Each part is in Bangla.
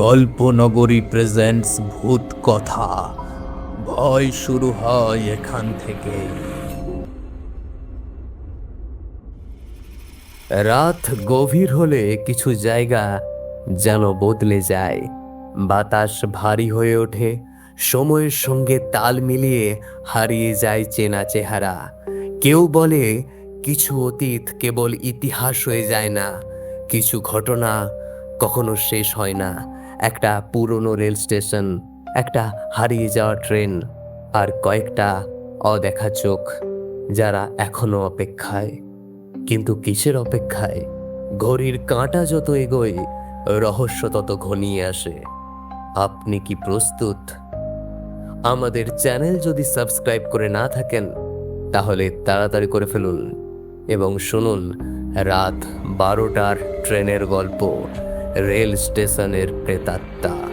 গল্পনগরী প্রেজেন্টস ভূত কথা। ভয় শুরু হয় এখান থেকে। রাত গভীর হলে কিছু জায়গা যেন বদলে যায়। বাতাস ভারী হয়ে ওঠে, সময়ের সঙ্গে তাল মিলিয়ে হারিয়ে যায় চেনা চেহারা। কেউ বলে, কিছু অতীত কেবল ইতিহাস হয়ে যায় না, কিছু ঘটনা কখনো শেষ হয় না। একটা পুরনো রেল স্টেশন, একটা হারিয়ে যাওয়া ট্রেন আর কয়েকটা অদেখা চোখ যারা এখনও অপেক্ষায়। কিন্তু কিসের অপেক্ষায়? ঘড়ির কাঁটা যত এগোয়, রহস্য তত ঘনিয়ে আসে। আপনি কি প্রস্তুত? আমাদের চ্যানেল যদি সাবস্ক্রাইব করে না থাকেন, তাহলে তাড়াতাড়ি করে ফেলুন এবং শুনুন রাত বারোটার ট্রেনের গল্প। রেল স্টেশনের প্রেতাত্মা।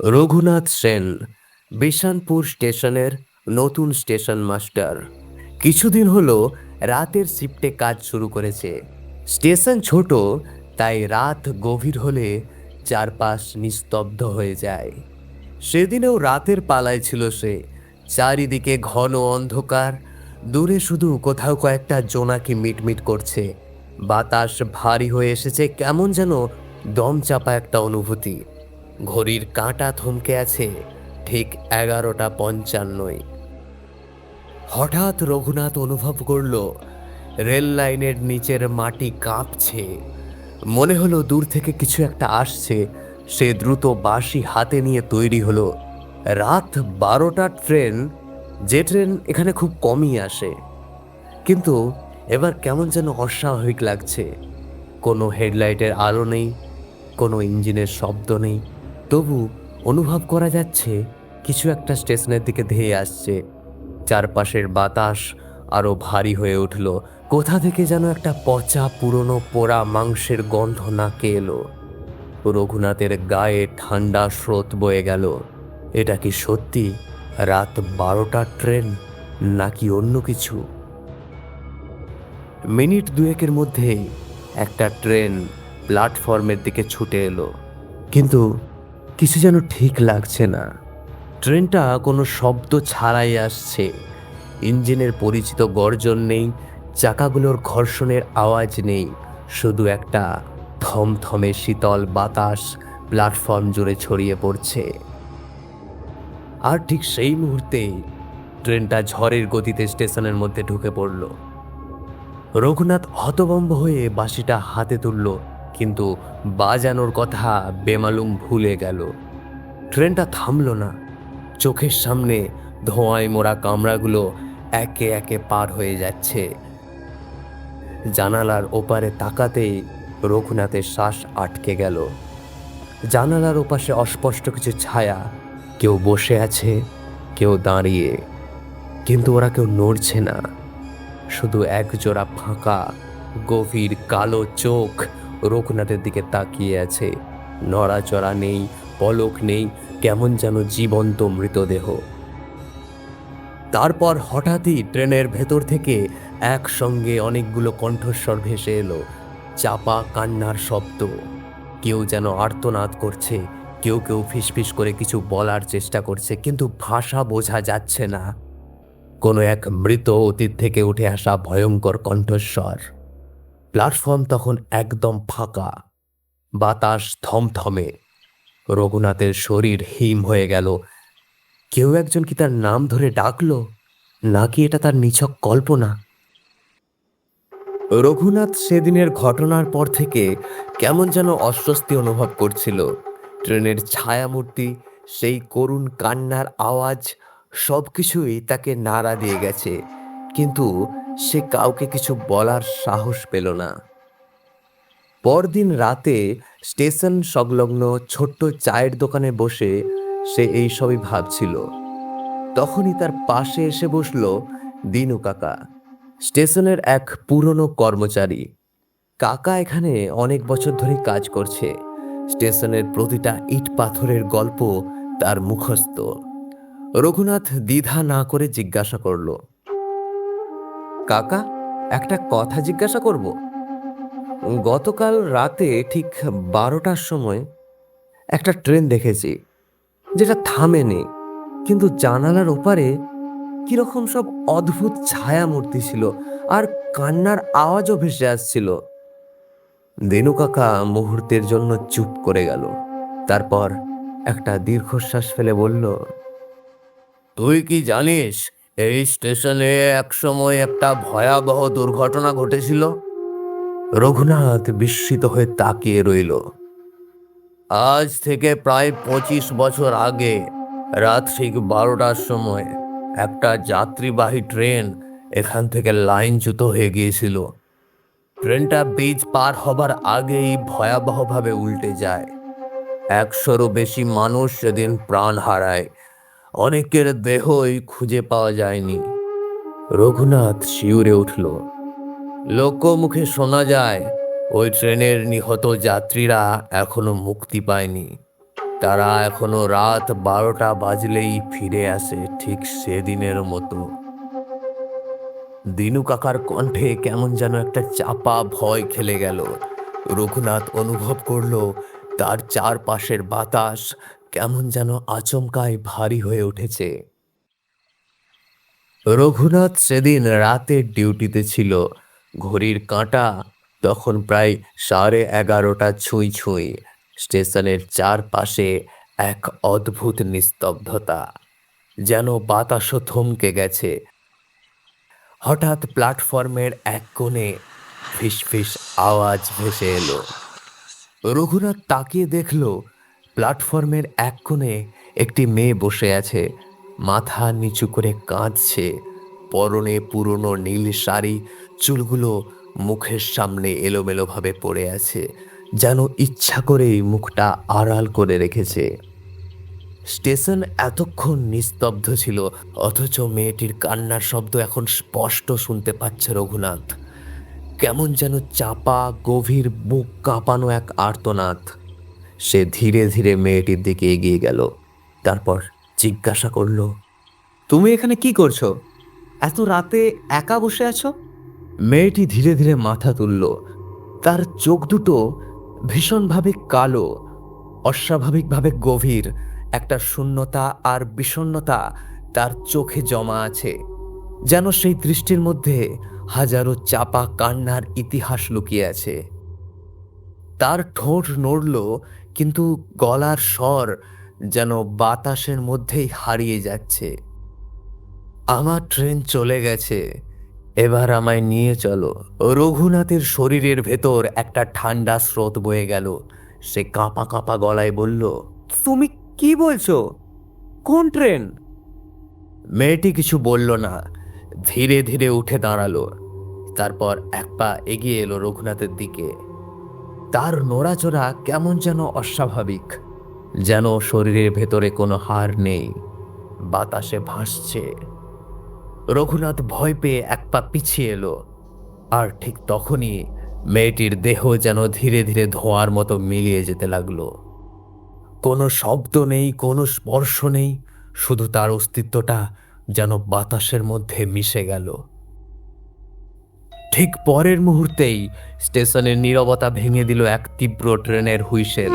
রঘুনাথ সেন, বিশানপুর স্টেশনের নতুন স্টেশন মাস্টার। কিছুদিন হলো রাতের শিফটে কাজ শুরু করেছে। স্টেশন ছোট, তাই রাত গভীর হলে চারপাশ নিস্তব্ধ হয়ে যায়। সেদিনেও রাতের পালায় ছিল সে। চারিদিকে ঘন অন্ধকার দূরে শুধু কোথাও কয়েকটা জোনাকি মিটমিট করছে। বাতাস ভারী হয়ে এসেছে, কেমন যেন দম চাপা একটা অনুভূতি। ঘড়ির কাঁটা থমকে আছে, ঠিক এগারোটা পঞ্চান্নই হঠাৎ রঘুনাথ অনুভব করল, রেল লাইনের নিচের মাটি কাঁপছে। মনে হলো দূর থেকে কিছু একটা আসছে, সে দ্রুত বাঁশি হাতে নিয়ে তৈরি হলো। রাত বারোটা ট্রেন যে ট্রেন এখানে খুব কমই আসে। কিন্তু এবার কেমন যেন অস্বাভাবিক লাগছে। কোনো হেডলাইটের আলো নেই, কোনো ইঞ্জিনের শব্দ নেই। তবু অনুভব করা যাচ্ছে কিছু একটা স্টেশনের দিকে ধেয়ে আসছে। চারপাশের বাতাস আরও ভারী হয়ে উঠল। কোথা থেকে যেন একটা পচা পুরনো পোড়া মাংসের গন্ধ নাকে এলো। রঘুনাথের গায়ে ঠান্ডা স্রোত বয়ে গেল। এটা কি সত্যি? রাত বারোটার ট্রেন নাকি অন্য কিছু? মিনিট দুয়েকের মধ্যেই একটা ট্রেন প্ল্যাটফর্মের দিকে ছুটে এলো। কিন্তু কিছু যেন ঠিক লাগছে না। ট্রেনটা কোনো শব্দ ছাড়াই আসছে। ইঞ্জিনের পরিচিত গর্জন নেই, চাকাগুলোর ঘর্ষণের আওয়াজ নেই, শুধু একটা থমথমে শীতল বাতাস প্ল্যাটফর্ম জুড়ে ছড়িয়ে পড়ছে। আর ঠিক সেই মুহূর্তেই ট্রেনটা ঝড়ের গতিতে স্টেশনের মধ্যে ঢুকে পড়ল। রঘুনাথ হতবম্ব হয়ে বাঁশিটা হাতে তুলল, কিন্তু বাজানোর কথা বেমালুম ভুলে গেল। ট্রেনটা থামল না। চোখের সামনে ধোঁয়ায় মোড়া কামরাগুলো একে একে পার হয়ে যাচ্ছে। জানালার ওপারে তাকাতেই রঘুনাথের শ্বাস আটকে গেল। জানালার ওপাশে অস্পষ্ট কিছু ছায়া কেউ বসে আছে, কেউ দাঁড়িয়ে, কিন্তু ওরা কেউ নড়ছে না। শুধু এক জোড়া ফাঁকা, গভীর কালো চোখ রঘুনাথের দিকে তাকিয়ে আছে। নড়াচড়া নেই, পলক নেই, কেমন যেন জীবন্ত মৃতদেহ। তারপর হঠাৎই ট্রেনের ভেতর থেকে একসঙ্গে অনেকগুলো কণ্ঠস্বর ভেসে এলো। চাপা কান্নার শব্দ, কেউ যেন আর্তনাদ করছে কেউ কেউ ফিসফিস করে কিছু বলার চেষ্টা করছে, কিন্তু ভাষা বোঝা যাচ্ছে না। কোনো এক মৃত অতীত থেকে উঠে আসা ভয়ঙ্কর কণ্ঠস্বর। প্ল্যাটফর্ম তখন একদম ফাঁকা। বাতাস থমথমে। রঘুনাথের শরীর হিম হয়ে গেল। কেউ একজন কি তার নাম ধরে ডাকলো? নাকি এটা তার নিছক কল্পনা? রঘুনাথ সেদিনের ঘটনার পর থেকে কেমন যেন অস্বস্তি অনুভব করছিল। ট্রেনের ছায়ামূর্তি, সেই করুণ কান্নার আওয়াজ সব কিছুই তাকে নাড়া দিয়ে গেছে। কিন্তু সে কাউকে কিছু বলার সাহস পেল না। পরদিন রাতে স্টেশন সংলগ্ন ছোট্ট চায়ের দোকানে বসে সে এই সবই ভাবছিল। তখনই তার পাশে এসে বসল দিনু কাকা। স্টেশনের এক পুরনো কর্মচারী। কাকা এখানে অনেক বছর ধরে কাজ করছে। স্টেশনের প্রতিটা ইট পাথরের গল্প তার মুখস্থ। রঘুনাথ দ্বিধা না করে জিজ্ঞাসা করল, কাকা, একটা কথা জিজ্ঞাসা করব? গতকাল রাতে ঠিক বারোটার সময় একটা ট্রেন দেখেছি, যেটা থামেনি, কিন্তু জানালার ওপারে কীরকম সব অদ্ভুত ছায়া মূর্তি ছিল আর কান্নার আওয়াজও ভেসে আসছিল। দিনু কাকা মুহূর্তের জন্য চুপ করে গেল। তারপর একটা দীর্ঘশ্বাস ফেলে বলল তুই কি জানিস এই স্টেশনে একসময় একটা ভয়াবহ দুর্ঘটনা ঘটেছিল? রঘুনাথ বিস্মিত হয়ে তাকিয়ে রইল। আজ থেকে প্রায় পঁচিশ বছর আগে রাত ঠিক বারোটার সময় একটা যাত্রীবাহী ট্রেন এখান থেকে লাইনচ্যুত হয়ে গিয়েছিল। ট্রেনটা বীজ পার হবার আগেই ভয়াবহভাবে উল্টে যায়। একশোরও বেশি মানুষ সেদিন প্রাণ হারায়। অনেকের দেহই খুঁজে পাওয়া যায়নি। রঘুনাথ শিউরে উঠল। লোকমুখে শোনা যায়, ওই ট্রেনের নিহত যাত্রীরা এখনও মুক্তি পায়নি। তারা এখনও রাত বারোটা বাজলেই ফিরে আসে ঠিক সেদিনের মতো। দিনু কাকার কণ্ঠে কেমন যেন একটা চাপা ভয় খেলে গেল। রঘুনাথ অনুভব করল, তার চারপাশের বাতাস কেমন যেন আচমকায় ভারী হয়ে উঠেছে। রঘুনাথ সেদিন রাতের ডিউটিতে ছিল। ঘড়ির কাঁটা তখন প্রায় সাড়ে এগারোটা ছুঁই ছুঁই। স্টেশনের চারপাশে এক অদ্ভুত নিস্তব্ধতা, যেন বাতাসও থমকে গেছে। হঠাৎ প্ল্যাটফর্মের এক কোণে ফিসফিস আওয়াজ ভেসে এলো। রঘুনাথ তাকিয়ে দেখল, প্ল্যাটফর্মের এক কোণে একটি মেয়ে বসে আছে, মাথা নিচু করে কাঁদছে। পরনে পুরনো নীল শাড়ি, চুলগুলো মুখের সামনে এলোমেলোভাবে পড়ে আছে, যেন ইচ্ছা করেই মুখটা আড়াল করে রেখেছে। স্টেশন এতক্ষণ নিস্তব্ধ ছিল অথচ মেয়েটির কান্নার শব্দ এখন স্পষ্ট শুনতে পাচ্ছে রঘুনাথ। কেমন যেন চাপা গভীর বুক কাঁপানো এক আর্তনাদ। সে ধীরে ধীরে মেয়েটির দিকে এগিয়ে গেল তারপর জিজ্ঞাসা করল তুমি এখানে কি করছ? এত রাতে একা বসে আছো? মেয়েটি ধীরে ধীরে মাথা তুলল তার চোখ দুটো ভীষণভাবে কালো অস্বাভাবিকভাবে গভীর একটা শূন্যতা আর বিষণ্ণতা তার চোখে জমা আছে, যেন সেই দৃষ্টির মধ্যে হাজারো চাপা কান্নার ইতিহাস লুকিয়ে আছে। তার ঠোঁট নড়ল, কিন্তু গলার স্বর যেন বাতাসের মধ্যেই হারিয়ে যাচ্ছে। আমার ট্রেন চলে গেছে, এবার আমায় নিয়ে চলো। রঘুনাথের শরীরের ভেতর একটা ঠান্ডা স্রোত বয়ে গেল। সে কাঁপা কাঁপা গলায় বলল, তুমি কি বলছো? কোন ট্রেন? মেয়েটি কিছু বলল না। ধীরে ধীরে উঠে দাঁড়াল। তারপর এক পা এগিয়ে এলো রঘুনাথের দিকে। তার নড়াচড়া কেমন যেন অস্বাভাবিক, যেন শরীরের ভেতরে কোনো হাড় নেই। বাতাসে ভাসছে। রঘুনাথ ভয় পেয়ে এক পা পিছিয়ে এলো। আর ঠিক তখনই মেয়েটির দেহ যেন ধীরে ধীরে ধোঁয়ার মতো মিলিয়ে যেতে লাগল। কোনো শব্দ নেই, কোনো স্পর্শ নেই, শুধু তার অস্তিত্বটা যেন বাতাসের মধ্যে মিশে গেল। ঠিক পরের মুহূর্তেই স্টেশনের নীরবতা ভেঙে দিল এক তীব্র ট্রেনের হুইসেল।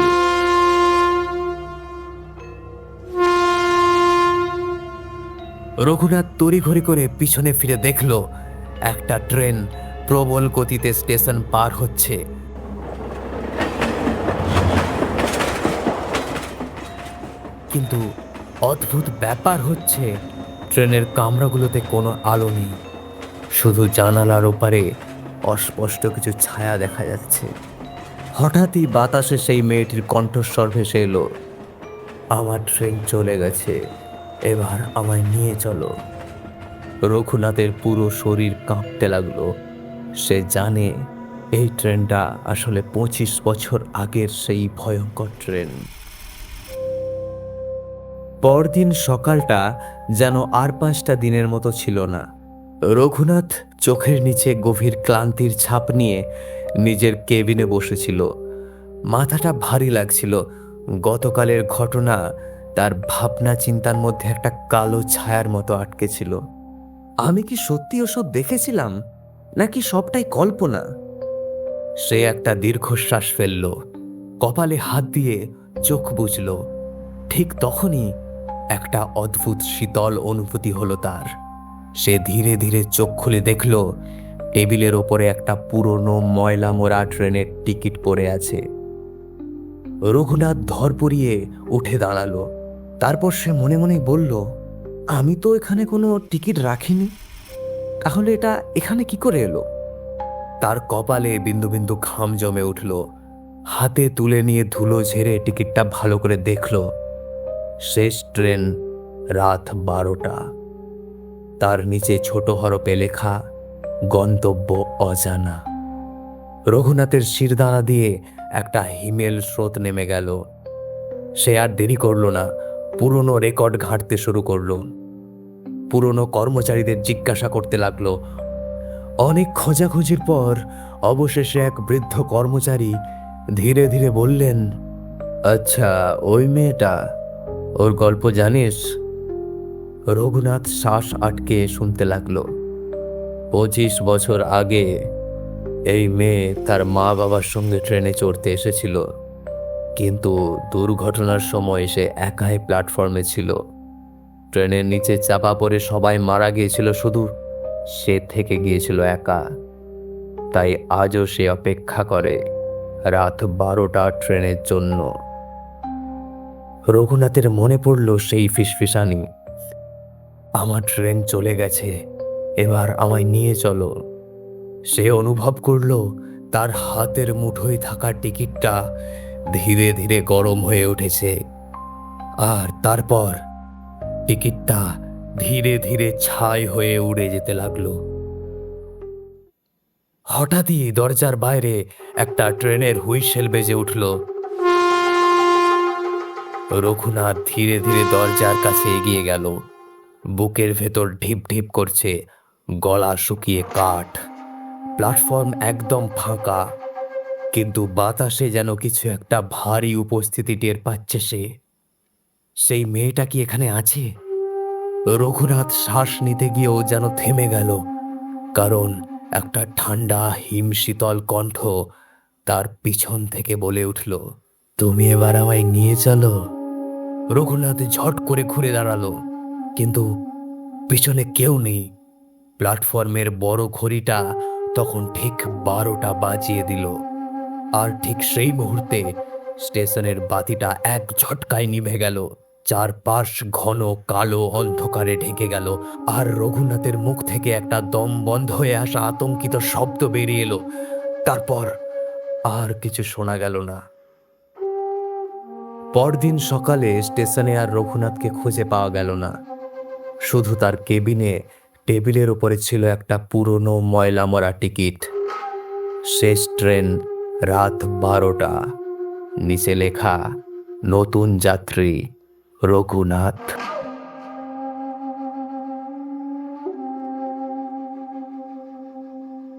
রঘুনাথ তড়িঘড়ি করে পিছনে ফিরে দেখল, একটা ট্রেন প্রবল গতিতে স্টেশন পার হচ্ছে। কিন্তু অদ্ভুত ব্যাপার হচ্ছে, ট্রেনের কামরাগুলোতে কোনো আলো নেই। শুধু জানালার ওপারে অস্পষ্ট কিছু ছায়া দেখা যাচ্ছে। হঠাৎই বাতাসে সেই মেয়েটির কণ্ঠস্বর ভেসে এলো। আমার ট্রেন চলে গেছে, এবার আমায় নিয়ে চলো। রঘুনাথের পুরো শরীর কাঁপতে লাগল। সে জানে এই ট্রেনটা আসলে পঁচিশ বছর আগের সেই ভয়ঙ্কর ট্রেন। পরদিন সকালটা যেন আর পাঁচটা দিনের মতো ছিল না। রঘুনাথ চোখের নিচে গভীর ক্লান্তির ছাপ নিয়ে নিজের কেবিনে বসেছিল। মাথাটা ভারী লাগছিল। গতকালের ঘটনা তার ভাবনা চিন্তার মধ্যে একটা কালো ছায়ার মতো আটকে ছিল। আমি কি সত্যি ওসব দেখেছিলাম? নাকি সবটাই কল্পনা? সে একটা দীর্ঘশ্বাস ফেলল। কপালে হাত দিয়ে চোখ বুঝল ঠিক তখনই একটা অদ্ভুত শীতল অনুভূতি হলো তার। সে ধীরে ধীরে চোখ খুলে দেখল, টেবিলের ওপরে একটা পুরনো ময়লা মোড়া ট্রেনের টিকিট পড়ে আছে। রঘুনাথ ধর পড়িয়ে উঠে দাঁড়াল। তারপর সে মনে মনে বলল, আমি তো এখানে কোনো টিকিট রাখিনি। তাহলে এটা এখানে কি করে এলো? তার কপালে বিন্দু বিন্দু ঘাম জমে উঠল। হাতে তুলে নিয়ে ধুলো ঝেড়ে টিকিটটা ভালো করে দেখল। শেষ ট্রেন রাত বারোটা। তার নিচে ছোট হরপে লেখা গন্তব্য অজানা। রঘুনাথের শিরদাঁড়া দিয়ে একটা হিমেল স্রোত নেমে গেল। সে আর দেরি করল না, পুরনো রেকর্ড ঘাঁটতে শুরু করল। পুরনো কর্মচারীদের জিজ্ঞাসা করতে লাগল। অনেক খোঁজাখুঁজির পর অবশেষে এক বৃদ্ধ কর্মচারী ধীরে ধীরে বললেন আচ্ছা ওই মেয়েটা ওর গল্প জানিস? রঘুনাথ শ্বাস আটকে শুনতে লাগল। পঁচিশ বছর আগে এই মেয়ে তার মা বাবার সঙ্গে ট্রেনে চড়তে এসেছিল। কিন্তু দুর্ঘটনার সময় সে একাই প্ল্যাটফর্মে ছিল। ট্রেনের নিচে চাপা পড়ে সবাই মারা গিয়েছিল, শুধু সে থেকে গিয়েছিল একা। তাই আজও সে অপেক্ষা করে রাত বারোটা ট্রেনের জন্য। রঘুনাথের মনে পড়ল সেই ফিসফিসানি। আমার ট্রেন চলে গেছে, এবার আমায় নিয়ে চলো। সে অনুভব করল তার হাতের মুঠোয় থাকা টিকিটটা ধীরে ধীরে গরম হয়ে উঠেছে। আর তারপর টিকিটটা ধীরে ধীরে ছাই হয়ে উড়ে যেতে লাগল। হঠাৎই দরজার বাইরে একটা ট্রেনের হুইসেল বেজে উঠল। রঘুনাথ ধীরে ধীরে দরজার কাছে এগিয়ে গেল। বুকের ভেতর ঢিপ ঢিপ করছে গলা শুকিয়ে কাঠ। প্ল্যাটফর্ম একদম ফাঁকা, কিন্তু বাতাসে যেন কিছু একটা ভারী উপস্থিতি টের পাচ্ছে সে। সেই মেয়েটা কি এখানে আছে? রঘুনাথ শ্বাস নিতে গিয়েও যেন থেমে গেল, কারণ একটা ঠান্ডা, হিমশীতল কণ্ঠ তার পিছন থেকে বলে উঠল, তুমি এবার আমায় নিয়ে চলো। রঘুনাথ ঝট করে ঘুরে দাঁড়াল, কিন্তু পিছনে কেউ নেই। প্ল্যাটফর্মের বড় ঘড়িটা তখন ঠিক বারোটা বাজিয়ে দিল, আর ঠিক সেই মুহূর্তে স্টেশনের বাতিটা এক ঝটকায় নিভে গেল, চারপাশ ঘন কালো অন্ধকারে ঢেকে গেল, আর রঘুনাথের মুখ থেকে একটা দম বন্ধ হয়ে আসা আতঙ্কিত শব্দ বেরিয়ে এলো। তারপর আর কিছু শোনা গেল না। পরদিন সকালে স্টেশনে আর রঘুনাথকে খুঁজে পাওয়া গেল না। শুধু তার কেবিনে টেবিলের উপরে ছিল একটা পুরনো ময়লা মরা টিকিট। শেষ ট্রেন রাত বারোটা। নিচে লেখা, নতুন যাত্রী, রঘুনাথ।